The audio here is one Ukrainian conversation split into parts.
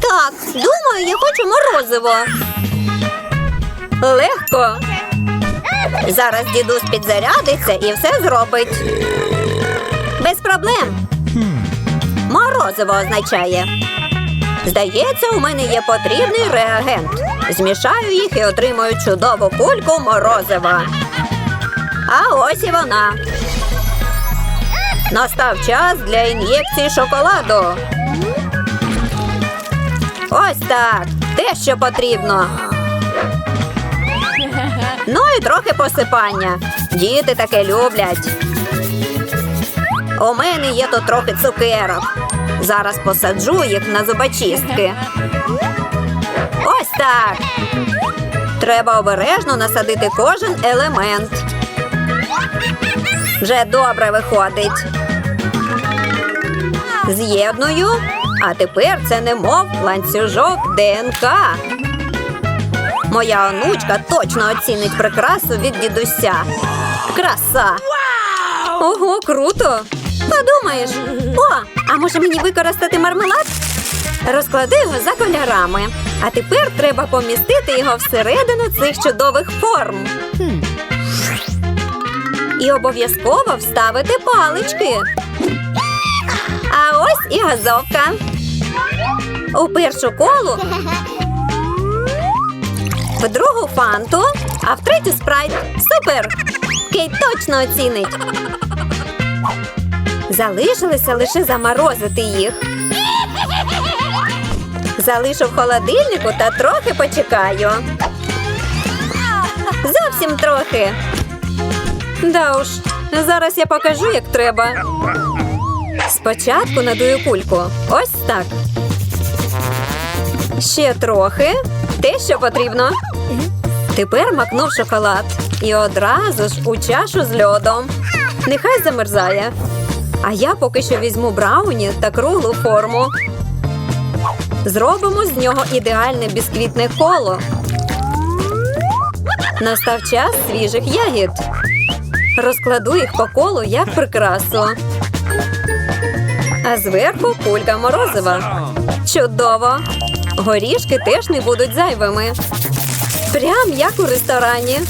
Так, думаю, я хочу морозиво. Легко. Зараз дідусь підзарядиться і все зробить. Без проблем. Морозиво означає. Здається, у мене є потрібний реагент. Змішаю їх і отримую чудову кульку морозива. А ось і вона. Настав час для ін'єкції шоколаду. Ось так. Те, що потрібно. Ну і трохи посипання. Діти таке люблять. У мене є тут трохи цукерок. Зараз посаджу їх на зубочистки. Ось так. Треба обережно насадити кожен елемент. Вже добре виходить. З'єдную. А тепер це немов ланцюжок ДНК. Моя онучка точно оцінить прикрасу від дідуся. Краса! Ого, круто! Подумаєш, о, а може мені використати мармелад? Розклади його за кольорами. А тепер треба помістити його всередину цих чудових форм. І обов'язково вставити палички. А ось і газовка. У першу колу, в другу фанту, а в третю спрайт. Супер! Кейт точно оцінить. Залишилося лише заморозити їх. Залишу в холодильнику та трохи почекаю. Зовсім трохи. Да уж, зараз я покажу, як треба. Спочатку надую кульку. Ось так. Ще трохи. Те, що потрібно. Тепер макнув шоколад. І одразу ж у чашу з льодом. Нехай замерзає. А я поки що візьму брауні та круглу форму. Зробимо з нього ідеальне бісквітне коло. Настав час свіжих ягід. Розкладу їх по колу як прикрасу. А зверху кулька морозива. Чудово! Горішки теж не будуть зайвими. Прям як у ресторані.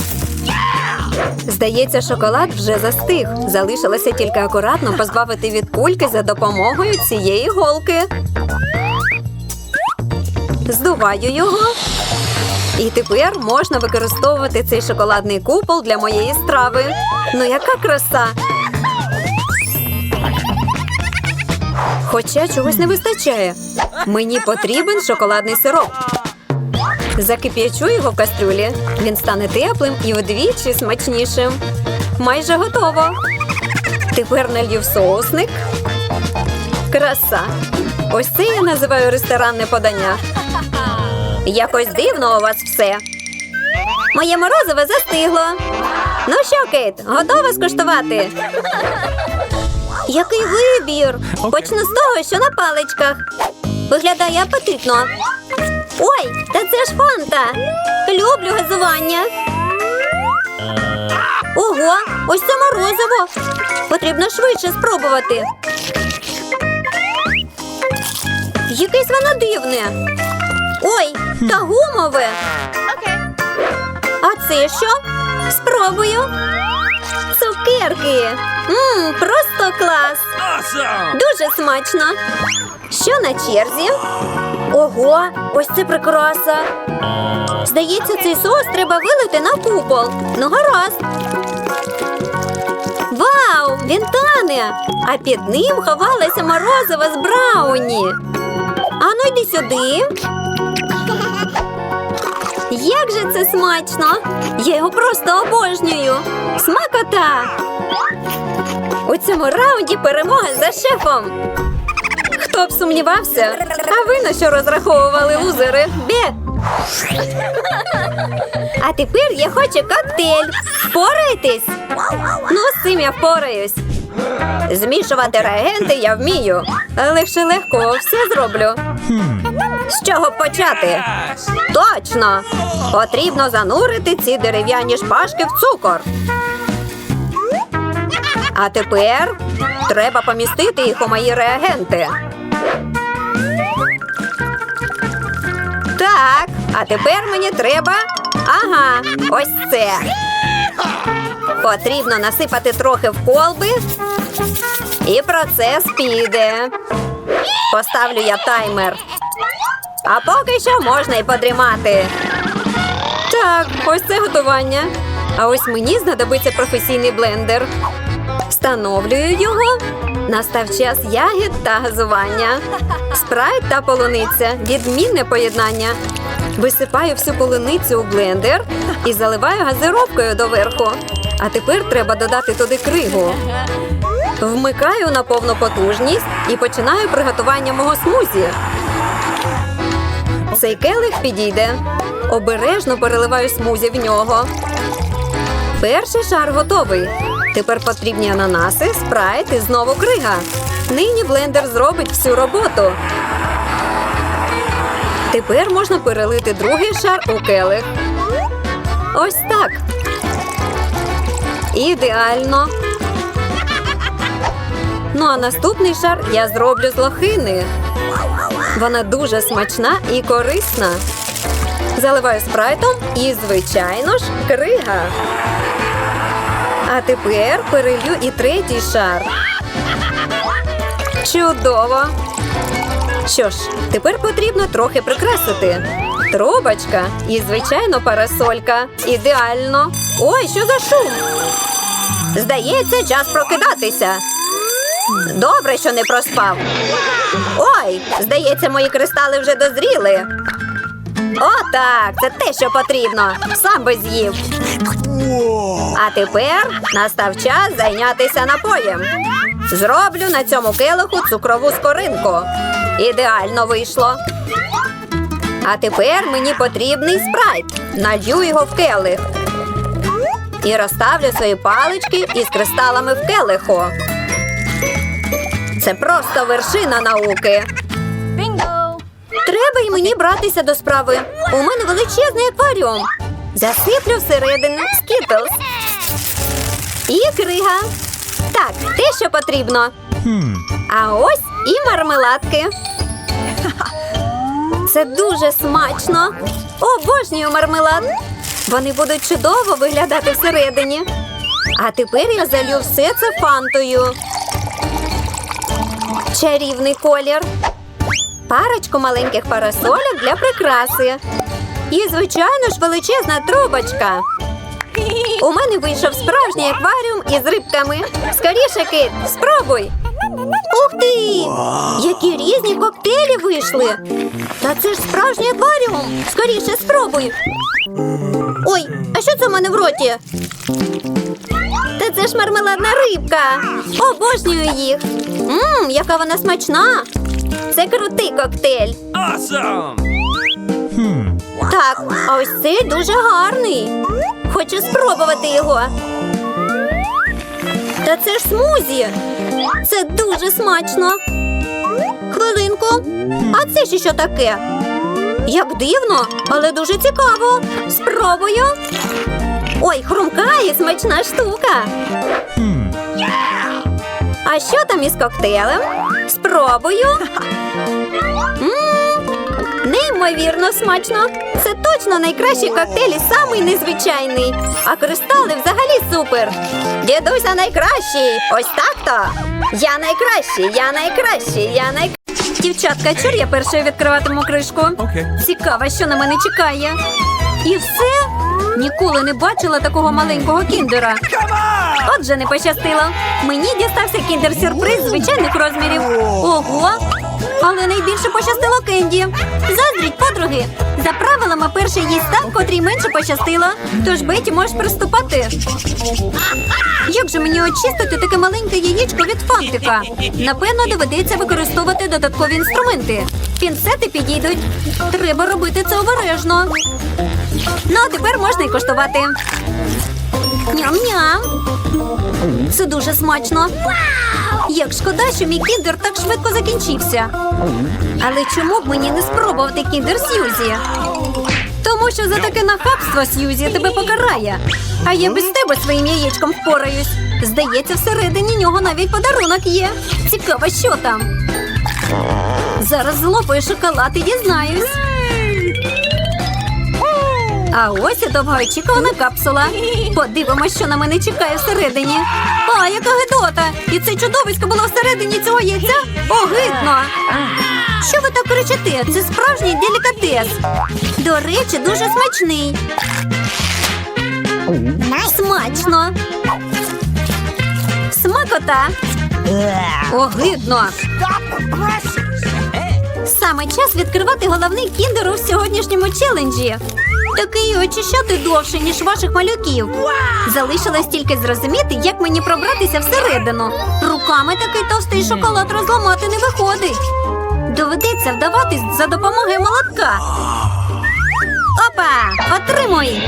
Здається, шоколад вже застиг. Залишилося тільки акуратно позбавити від кульки за допомогою цієї голки. Здуваю його. І тепер можна використовувати цей шоколадний купол для моєї страви. Ну яка краса! Хоча чогось не вистачає. Мені потрібен шоколадний сироп. Закип'ячу його в кастрюлі. Він стане теплим і вдвічі смачнішим. Майже готово. Тепер налью в соусник. Краса. Ось це я називаю ресторанне подання. Якось дивно у вас все. Моє морозиво застигло. Ну що, Кейт, готова скуштувати? Який вибір! Почну з того, що на паличках. Виглядає апетитно. Ой, та це ж фанта. Люблю газування. Ого, ось це морозиво. Потрібно швидше спробувати. Якесь воно дивне. Ой, та гумове. А це що? Спробую. Цукерки. Мм, просто клас. Дуже смачно. Що на черзі? Ого, ось це прикраса. Здається, цей соус треба вилити на купол. Ну, гаразд. Вау! Він тане! А під ним ховалася морозива з брауні. Ану, йди сюди. Як же це смачно! Я його просто обожнюю. Смакота! У цьому раунді перемога за шефом. Хто б сумнівався? А ви на що розраховували лузери? Бе! А тепер я хочу коктейль. Впораєтесь? Ну, з цим я впораюсь. Змішувати реагенти я вмію. Легше легко все зроблю. З чого почати? Точно! Потрібно занурити ці дерев'яні шпажки в цукор. А тепер треба помістити їх у мої реагенти. А тепер мені треба. Ага, ось це. Потрібно насипати трохи в колби. І процес піде. Поставлю я таймер. А поки що можна й подрімати. Так, ось це готування. А ось мені знадобиться професійний блендер. Встановлюю його. Настав час ягід та газування. Спрайт та полуниця. Відмінне поєднання. Висипаю всю полуницю у блендер і заливаю газировкою доверху. А тепер треба додати туди кригу. Вмикаю на повну потужність і починаю приготування мого смузі. Цей келих підійде. Обережно переливаю смузі в нього. Перший шар готовий. Тепер потрібні ананаси, спрайт і знову крига. Нині блендер зробить всю роботу. Тепер можна перелити другий шар у келих. Ось так. Ідеально. Ну а наступний шар я зроблю з лохини. Вона дуже смачна і корисна. Заливаю спрайтом і, звичайно ж, крига. А тепер перелью і третій шар. Чудово! Що ж, тепер потрібно трохи прикрасити. Трубочка і, звичайно, парасолька. Ідеально. Ой, що за шум? Здається, час прокидатися. Добре, що не проспав. Ой, здається, мої кристали вже дозріли. О, так, це те, що потрібно. Сам би з'їв. А тепер настав час зайнятися напоєм. Зроблю на цьому келиху цукрову скоринку. Ідеально вийшло. А тепер мені потрібний спрайт. Налью його в келих. І розставлю свої палички із кристалами в келиху. Це просто вершина науки. Треба й мені братися до справи. У мене величезний акваріум. Засиплю всередину скітлс. І крига. Так, те, що потрібно. А ось і мармеладки. Це дуже смачно. Обожнюю мармелад. Вони будуть чудово виглядати всередині. А тепер я залью все це фантою. Чарівний колір парочку маленьких парасолів для прикраси. І, звичайно ж, величезна трубочка. У мене вийшов справжній акваріум із рибками. Скоріше, Кит, спробуй. Ух ти! Які різні коктейлі вийшли. Та це ж справжній акваріум. Скоріше спробуй. Ой, а що це в мене в роті? Та це ж мармеладна рибка. Обожнюю їх. Мм, яка вона смачна. Це крутий коктейль. Awesome! Так, а ось цей дуже гарний. Хочу спробувати його. Та це ж смузі. Це дуже смачно. Хвилинку. А це ще що таке? Як дивно, але дуже цікаво. Спробую. Ой, хрумка і смачна штука. А що там із коктейлем? Спробую. Неймовірно смачно. Це точно найкращий коктейль і самий незвичайний. А кристали взагалі супер. Дідуся найкращий. Ось так то. Я найкращий, я найкращий, я най... Дівчатка, чур я першою відкриватиму кришку. Цікаво, що на мене чекає. І все? Ніколи не бачила такого маленького кіндера. Отже, не пощастило. Мені дістався кіндер-сюрприз звичайних розмірів. Ого! Але найбільше пощастило Кенді. Заздріть, подруги. За правилами перший їсть так, котрій менше пощастило. Тож Беті можеш приступати. Як же мені очистити таке маленьке яєчко від фантика? Напевно, доведеться використовувати додаткові інструменти. Пінцети підійдуть. Треба робити це обережно. Ну, а тепер можна й коштувати. Ням-ням. Це дуже смачно. Як шкода, що мій кіндер так швидко закінчився. Але чому б мені не спробувати кіндер Сьюзі? Тому що за таке нахабство Сьюзі тебе покарає. А я без тебе своїм яєчком впораюсь. Здається, всередині нього навіть подарунок є. Цікаво, що там. Зараз злопаю шоколад і дізнаюсь. А ось і довгоочікувана капсула. Подивимось, що на мене чекає всередині. А, яка гидота! І це чудовисько було всередині цього яйця? Огидно! Що ви так кричите? Це справжній делікатес. До речі, дуже смачний. Смачно. Смакота. Огидно. Саме час відкривати головний кіндер у сьогоднішньому челенджі. Такий очищати довше, ніж ваших малюків. Залишилось тільки зрозуміти, як мені пробратися всередину. Руками такий товстий шоколад розламати не виходить. Доведеться вдаватись за допомогою молотка. Опа! Отримуй!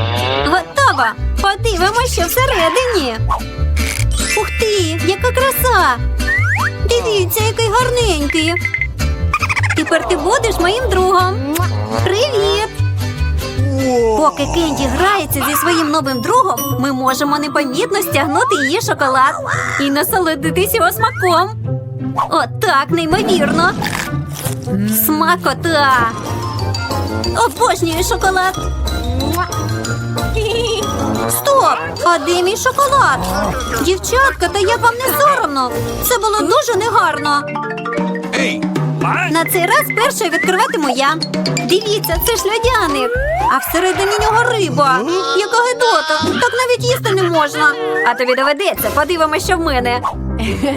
Готово! Подивимося, що всередині. Ух ти, яка краса! Дивіться, який гарненький. Тепер ти будеш моїм другом. Поки Кенді грається зі своїм новим другом, ми можемо непомітно стягнути її шоколад і насолодитись його смаком. Отак, неймовірно. Смакота. Обожнюю шоколад. Стоп! А де мій шоколад? Дівчатка, та як вам не соромно? Це було дуже негарно. На цей раз першою відкриватиму я. Дивіться, це ж льодяник. А всередині нього риба. Яка гидота. Так навіть їсти не можна. А тобі доведеться, подивимося, що в мене.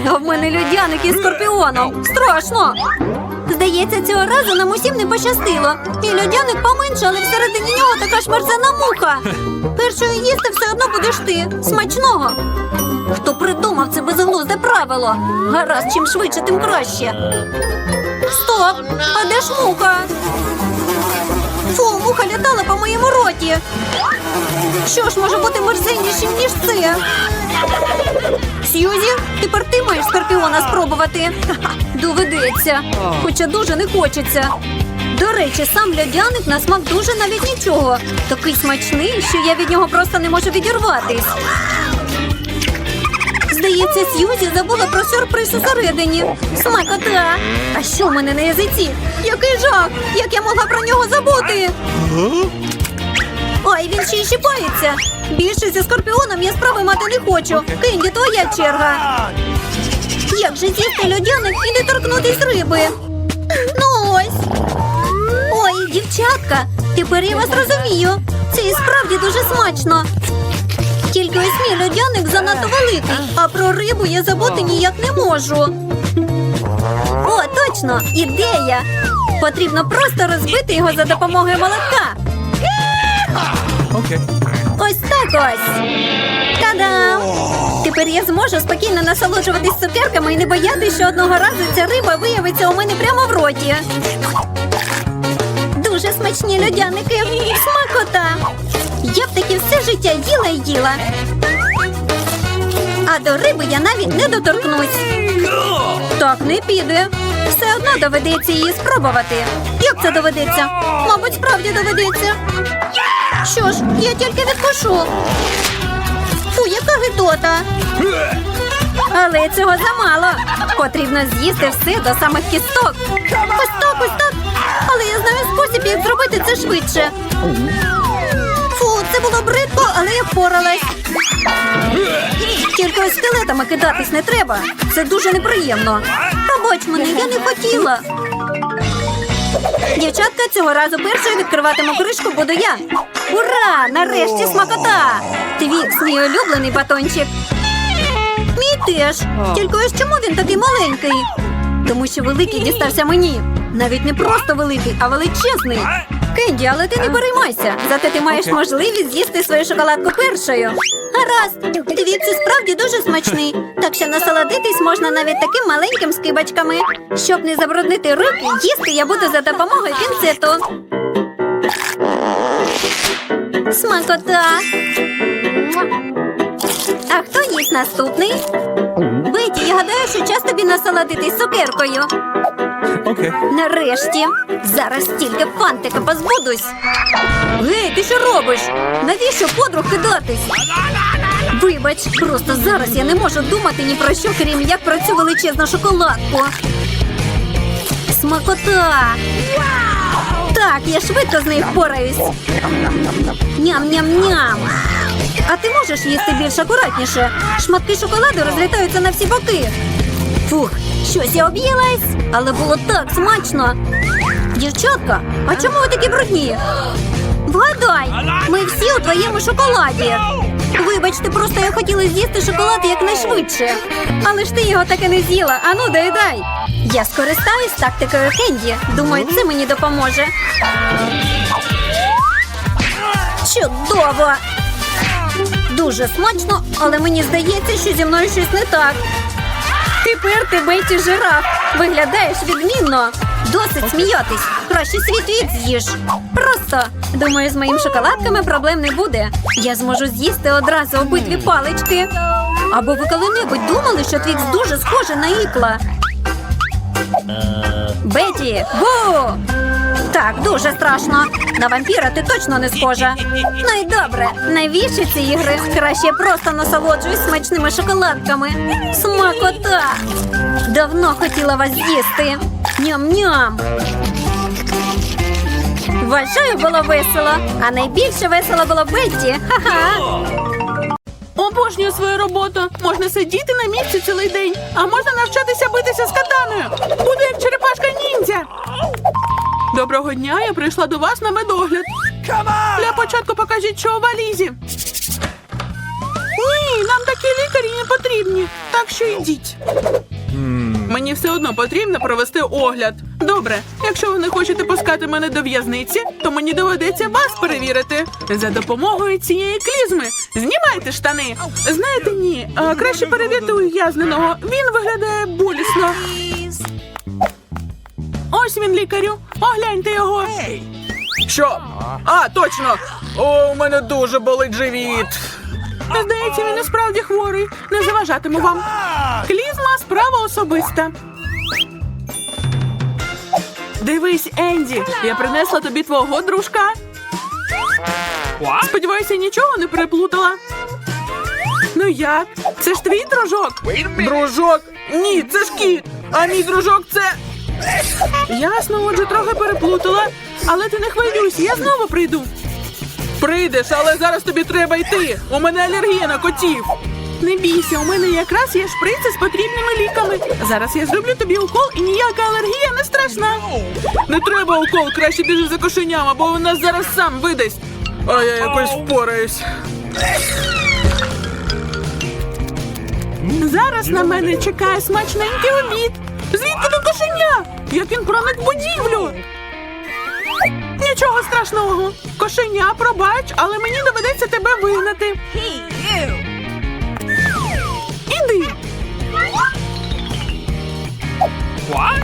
А в мене льодяник із скорпіоном. Страшно. Здається, цього разу нам усім не пощастило. І льодяник поменше, але всередині нього така ж мерзена муха. Першою їсти все одно будеш ти. Смачного. Хто придумав це безглузде правило? Гаразд, чим швидше, тим краще. Стоп! А де ж муха? Фу, муха літала по моєму роті. Що ж може бути мерзеннішим, ніж це? Сьюзі, тепер ти маєш скорпіона спробувати. Доведеться, хоча дуже не хочеться. До речі, сам льодяник на смак дуже навіть нічого. Такий смачний, що я від нього просто не можу відірватись. Здається, Сьюзі забула про сюрприз усередині. Смакота! А що в мене на язиці? Який жах! Як я могла про нього забути? Ой, він ще й щипається. Більше зі скорпіоном я справи мати не хочу. Кенді, твоя черга. Як же з'їсти льодяник і не торкнутись риби? Ну ось. Ой, дівчатка, тепер я вас розумію. Це і справді дуже смачно. Тільки ось мій льодяник занадто великий, а про рибу я забути ніяк не можу. О, точно! Ідея! Потрібно просто розбити його за допомогою молотка. Okay. Ось так ось. Та-дам! Тепер я зможу спокійно насолоджуватись цукерками і не боятися, що одного разу ця риба виявиться у мене прямо в роті. Дуже смачні льодяники. Смакота. Я б таки все життя їла і їла. А до риби я навіть не доторкнусь. Так не піде. Все одно доведеться її спробувати. Як це доведеться? Мабуть, справді доведеться. Що ж, я тільки відкушу. Фу, яка гидота. Але цього замало. Потрібно з'їсти все до самих кісток. Ось так, ось так. Але я знаю спосіб, як зробити це швидше. Це було бридко, але я впоралась. Тільки скелетами кидатись не треба. Це дуже неприємно. Пробач мене, я не хотіла. Дівчатка, цього разу першою відкриватиму кришку буду я. Ура! Нарешті смакота! Твікс, мій улюблений батончик. Мій теж. Тільки ось чому він такий маленький? Тому що великий дістався мені. Навіть не просто великий, а величезний. Кенді, але ти не переймайся. Зате ти маєш можливість з'їсти свою шоколадку першою. Гаразд, і справді дуже смачний. Так що насолодитись можна навіть таким маленьким скибочками. Щоб не забруднити руки, їсти я буду за допомогою пінцету. Смакота. А хто їсть наступний? Беті, я гадаю, що час тобі насолодитись цукеркою. Okay. Нарешті. Зараз тільки фантика позбудусь. Гей, ти що робиш? Навіщо подруг кидатись? Вибач, просто зараз я не можу думати ні про що, крім як про цю величезну шоколадку. Смакота! Так, я швидко з нею впораюсь. Ням-ням-ням. А ти можеш їсти більш акуратніше? Шматки шоколаду розлітаються на всі боки. Фух, щось я об'їлась, але було так смачно. Дівчатка, а чому ви такі брудні? Вгадай, ми всі у твоєму шоколаді. Вибачте, просто я хотіла з'їсти шоколад якнайшвидше. Але ж ти його так і не з'їла. Ану, доїдай. Я скористаюсь тактикою Кенді. Думаю, це мені допоможе. Чудово! Дуже смачно, але мені здається, що зі мною щось не так. Тепер ти Беті жираф. Виглядаєш відмінно. Досить сміятись. Краще свій твіт з'їж. Просто думаю, з моїм шоколадками проблем не буде. Я зможу з'їсти одразу обидві палички. Або ви коли-небудь думали, що твікс дуже схоже на ікла? Беті, бу! Так, дуже страшно. На вампіра ти точно не схожа. Ну і добре, навіщо ці ігри? Краще просто насолоджуюсь смачними шоколадками. Смакота! Давно хотіла вас з'їсти. Ням-ням. Вважаю, було весело, а найбільше весело було Бетті. Ха-ха. Обожнюю свою роботу. Можна сидіти на місці цілий день, а можна навчатися битися з катаною. Буду як черепашка ніндзя. Доброго дня, я прийшла до вас на медогляд. Для початку покажіть, що у валізі. Ні, нам такі лікарі не потрібні. Так що йдіть. Мені все одно потрібно провести огляд. Добре, якщо ви не хочете пускати мене до в'язниці, то мені доведеться вас перевірити. За допомогою цієї клізми. Знімайте штани. Знаєте, ні, краще перевірте ув'язненого. Він виглядає болісно. Ось він, лікарю. Огляньте його. Що? А, точно! О, у мене дуже болить живіт. Здається, він і справді хворий. Не заважатиму вам. Клізма справа особиста. Дивись, Енді, я принесла тобі твого дружка. Сподіваюся, нічого не переплутала. Ну як? Це ж твій дружок? Дружок? Ні, це ж кіт. А мій дружок це. Ясно, отже, трохи переплутала. Але ти не хвилюйся, я знову прийду. Прийдеш, але зараз тобі треба йти. У мене алергія на котів. Не бійся, у мене якраз є шприци з потрібними ліками. Зараз я зроблю тобі укол і ніяка алергія не страшна. Не треба укол, краще біжи за кошеням, або він нас зараз сам видасть. А я якось впораюсь. Зараз на мене чекає смачненький обід. Звідки до кошеня? Як він проник будівлю? Нічого страшного. Кошеня, пробач, але мені доведеться тебе вигнати. Іди.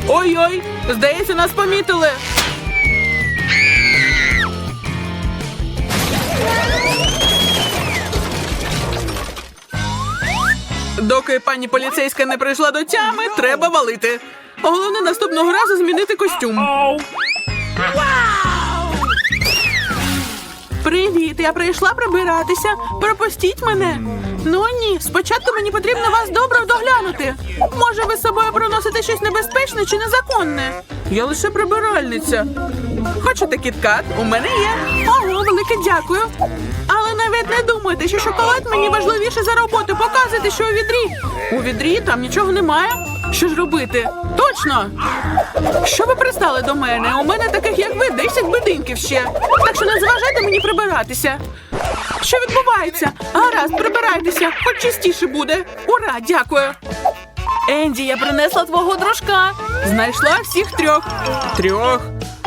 Ой-ой, здається, нас помітили. Доки пані поліцейська не прийшла до тями, треба валити. Головне наступного разу змінити костюм. Привіт, я прийшла прибиратися. Пропустіть мене. Ну ні, спочатку мені потрібно вас добре доглянути. Може, ви з собою приносите щось небезпечне чи незаконне? Я лише прибиральниця. Хочете кіткат? У мене є. Ого, велике дякую. Не думайте, що шоколад мені важливіше за роботу. Показуйте, що у відрі. У відрі там нічого немає. Що ж робити? Точно! Що ви пристали до мене? У мене таких, як ви, 10 будинків ще. Так що не заважайте мені прибиратися. Що відбувається? Гаразд, прибирайтеся, хоч чистіше буде. Ура, дякую. Енді, я принесла твого дружка. Знайшла всіх трьох. Трьох?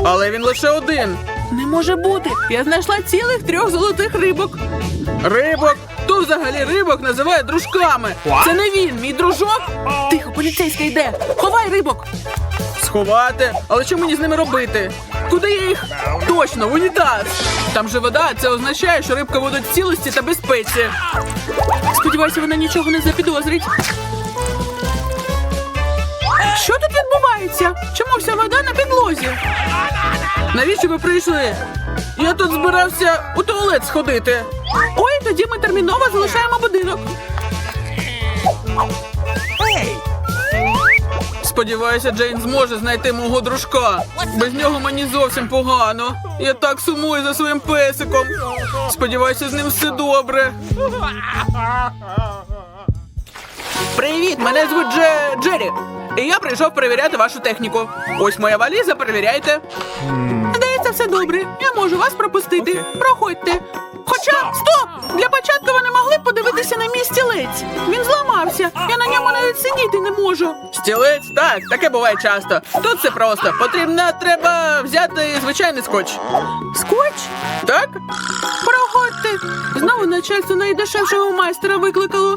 Але він лише один. Не може бути. Я знайшла цілих трьох золотих рибок. Рибок? Хто взагалі рибок називає дружками? Це не він, мій дружок. Тихо, поліцейська йде. Ховай рибок. Сховати? Але що мені з ними робити? Куди я їх? Точно, в унітаз. Там же вода, це означає, що рибка будуть в цілості та безпеці. Сподіваюся, вона нічого не запідозрить. Що тут відбувається? Чому вся вода на підлозі? Навіщо ви прийшли? Я тут збирався у туалет сходити. Ой, тоді ми терміново залишаємо будинок. Сподіваюся, Джейн зможе знайти мого дружка. Без нього мені зовсім погано. Я так сумую за своїм песиком. Сподіваюся, з ним все добре. Привіт, мене звуть Дже... Джері. І я прийшов перевіряти вашу техніку. Ось моя валіза, перевіряйте. Здається, все добре. Я можу вас пропустити. Проходьте. Хоча, стоп! Для початку ви не могли б подивитися на мій стілець. Він зламався. Я на ньому навіть сидіти не можу. Стілець? Так, таке буває часто. Тут все просто. Потрібно треба взяти звичайний скотч. Скотч? Так? Проходьте. Знову начальство найдешевшого майстера викликало.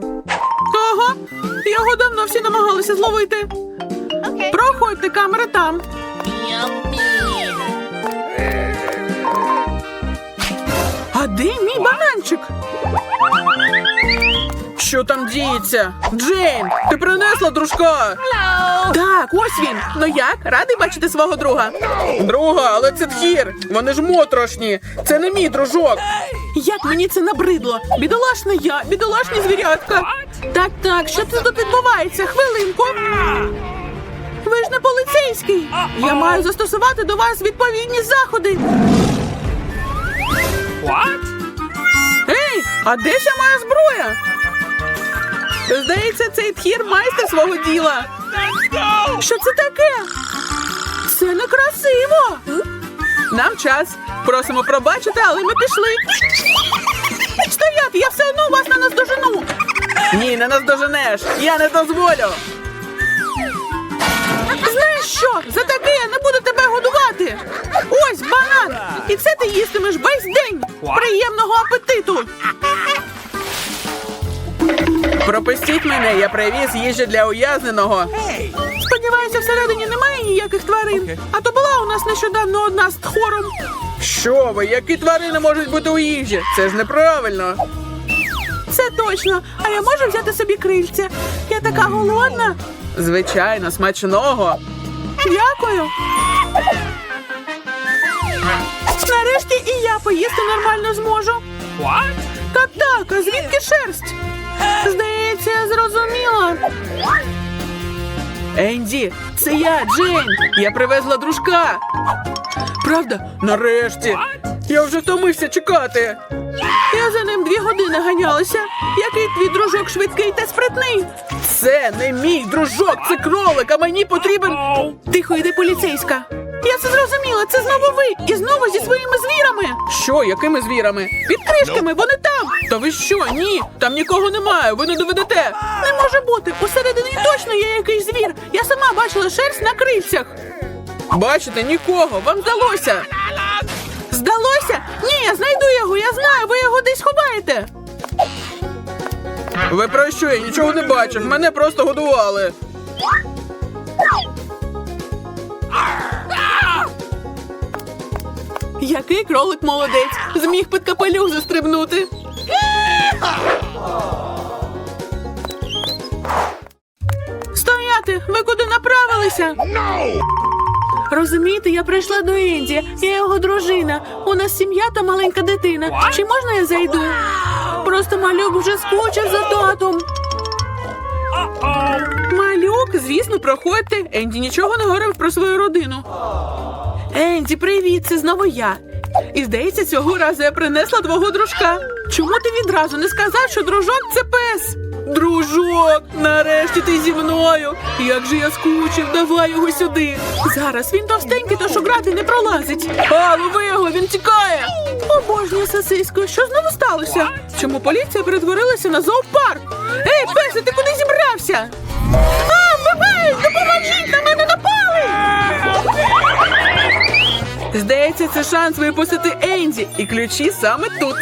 Його давно всі намагалися зловити. Проходьте, камера там. А де мій бананчик? Що там діється? Джейн, ти принесла дружка? Так, ось він. Ну як? Радий бачити свого друга? Друга, але це тхір. Вони ж моторошні. Це не мій дружок. Як мені це набридло? Бідолашна я, бідолашні звірятка. Так, так, що це тут відбувається? Хвилинку. Ви ж не поліцейський. Я маю застосувати до вас відповідні заходи. What? Ей, а де ще моя зброя? Здається, цей тхір майстер свого діла. Що це таке? Це некрасиво. Нам час. Просимо пробачити, але ми пішли. Стояти, я все одно вас не наздожену. Ні, не наздоженеш. Я не дозволю. Знаєш що? За таке я не буду тебе годувати. Ось банан. І це ти їстимеш весь день. Приємного апетиту. Пропустіть мене, я привіз їжу для ув'язненого. Сподіваюся, всередині немає ніяких тварин. А то була у нас нещодавно одна з тхором. Що ви, які тварини можуть бути у їжі? Це ж неправильно. Це точно. А я можу взяти собі крильця. Я така голодна. Звичайно, смачного. Дякую. Нарешті і я поїсти нормально зможу. Так, так, а звідки шерсть? Здається, я зрозуміла. Енді, це я, Джейн. Я привезла дружка. Правда? Нарешті. Я вже втомився чекати. Я за ним дві години ганялася. Який твій дружок швидкий та спритний? Це не мій дружок, це кролик, а мені потрібен. Тихо, йди поліцейська. Я це зрозуміла, це знову ви і знову зі своїми звірами. Що, якими звірами? Під кришками, вони там. Та ви що? Ні, там нікого немає, ви не доведете. Не може бути. Усередині точно є якийсь звір. Я сама бачила шерсть на крильцях. Бачите, нікого, вам здалося. Здалося? Ні, я знайду його, я знаю, ви його десь ховаєте. Ви про що? Я нічого не бачив, мене просто годували. Який кролик молодець! Зміг під капелюх застрибнути. Стояти! Ви куди направилися? Розумієте, я прийшла до Енді, я його дружина. У нас сім'я та маленька дитина. Чи можна я зайду? Просто малюк вже скучив за татом. Малюк, звісно, проходьте. Енді нічого не говорив про свою родину. Енді, привіт, це знову я. І здається, цього разу я принесла твого дружка. Чому ти відразу не сказав, що дружок це пес? Дружок, нарешті ти зі мною. Як же я скучив, давай його сюди. Зараз він товстенький, тож у грати не пролазить. А, лови його, він тікає. Обожнюю сосиську, що знову сталося? Чому поліція перетворилася на зоопарк? Ей, песе, ти куди зібрався? А, бабай, допоможіть, на мене Здається, це шанс випустити Енді, і ключі саме тут.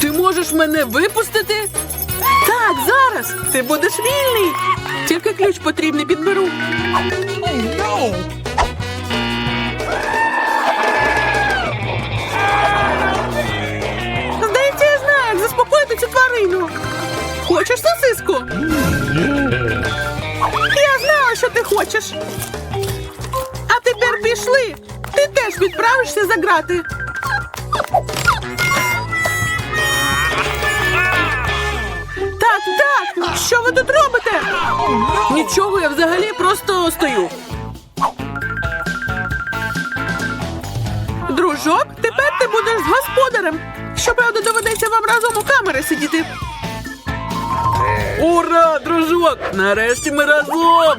Ти можеш мене випустити? Так, зараз. Ти будеш вільний. Тільки ключ потрібний підберу. Здається, я знаю, як заспокоїти цю тварину. Хочеш сосиску? Що ти хочеш. А тепер пішли. Ти теж відправишся за грати. Так, так. Що ви тут робите? Нічого, я взагалі просто стою. Дружок, тепер ти будеш з господарем. Щоправда, доведеться вам разом у камери сидіти. Ура, дружок! Нарешті ми разом.